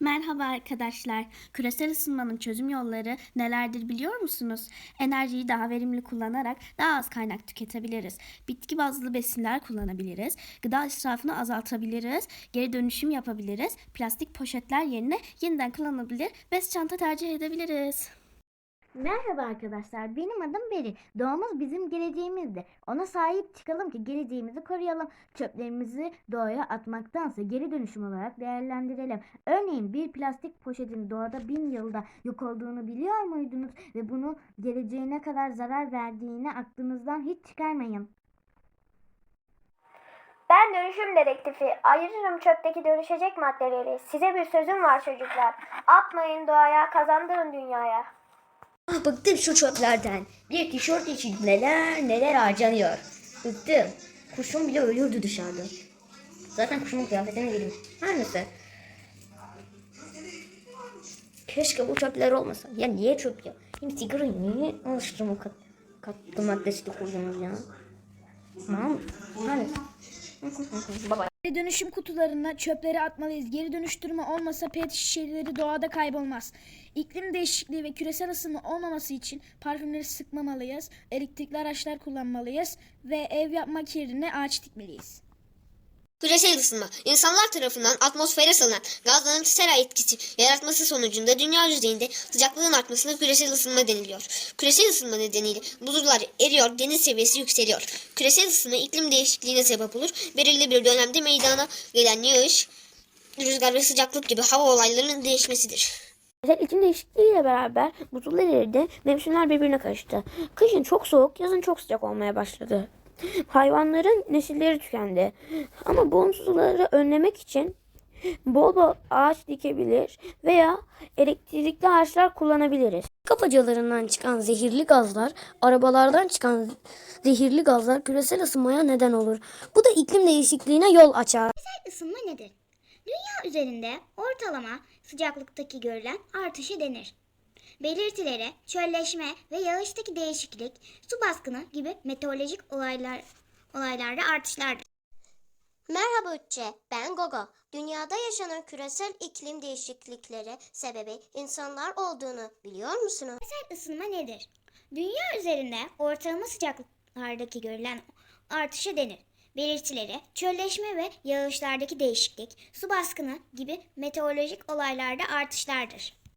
Merhaba arkadaşlar. Küresel ısınmanın çözüm yolları nelerdir biliyor musunuz? Enerjiyi daha verimli kullanarak daha az kaynak tüketebiliriz. Bitki bazlı besinler kullanabiliriz. Gıda israfını azaltabiliriz. Geri dönüşüm yapabiliriz. Plastik poşetler yerine yeniden kullanılabilir bez çanta tercih edebiliriz. Merhaba arkadaşlar, benim adım Beri. Doğamız bizim geleceğimizdir. Ona sahip çıkalım ki geleceğimizi koruyalım. Çöplerimizi doğaya atmaktansa geri dönüşüm olarak değerlendirelim. Örneğin bir plastik poşetin doğada bin yılda yok olduğunu biliyor muydunuz? Ve bunu geleceğine kadar zarar verdiğini aklınızdan hiç çıkarmayın. Ben dönüşüm dedektifi. Ayırırım çöpteki dönüşecek maddeleri. Size bir sözüm var çocuklar. Atmayın doğaya, kazandırın dünyaya. Ah bıktım şu çöplerden. Bir tişört için neler neler harcanıyor. Bıktım. Kuşum bile ölürdü dışarıda. Zaten kuşumun kıyafetine girmiş. Her neyse. Keşke bu çöpler olmasa. Ya niye çöp ya? Hem sigarayı niye alıştırma kat, katkı maddesi de koydunuz ya? Tamam. Neyse. Baba. Geri dönüşüm kutularına çöpleri atmalıyız. Geri dönüştürme olmasa pet şişeleri doğada kaybolmaz. İklim değişikliği ve küresel ısınma olmaması için parfümleri sıkmamalıyız. Elektrikli araçlar kullanmalıyız ve ev yapmak yerine ağaç dikmeliyiz. Küresel ısınma, insanlar tarafından atmosfere salınan gazların sera etkisi yaratması sonucunda dünya yüzeyinde sıcaklığın artmasına küresel ısınma deniliyor. Küresel ısınma nedeniyle buzullar eriyor, deniz seviyesi yükseliyor. Küresel ısınma iklim değişikliğine sebep olur. Belirli bir dönemde meydana gelen yağış, rüzgar ve sıcaklık gibi hava olaylarının değişmesidir. Küresel iklim değişikliğiyle beraber buzullar eridi, mevsimler birbirine karıştı. Kışın çok soğuk, yazın çok sıcak olmaya başladı. Hayvanların nesilleri tükendi. Ama bu unsurları önlemek için bol bol ağaç dikebilir veya elektrikli ağaçlar kullanabiliriz. Kapacalarından çıkan zehirli gazlar, arabalardan çıkan zehirli gazlar küresel ısınmaya neden olur. Bu da iklim değişikliğine yol açar. ısınma nedir? Dünya üzerinde ortalama sıcaklıktaki görülen artışı denir. Belirtileri çölleşme ve yağıştaki değişiklik, su baskını gibi meteorolojik olaylar olaylarda artışlardır. Merhaba Ütçe, ben Gogo. Dünyada yaşanan küresel iklim değişiklikleri sebebi insanlar olduğunu biliyor musunuz? Küresel ısınma nedir? Dünya üzerinde ortalama sıcaklıklardaki görülen artışı denir. Belirtileri çölleşme ve yağışlardaki değişiklik, su baskını gibi meteorolojik olaylarda artışlardır.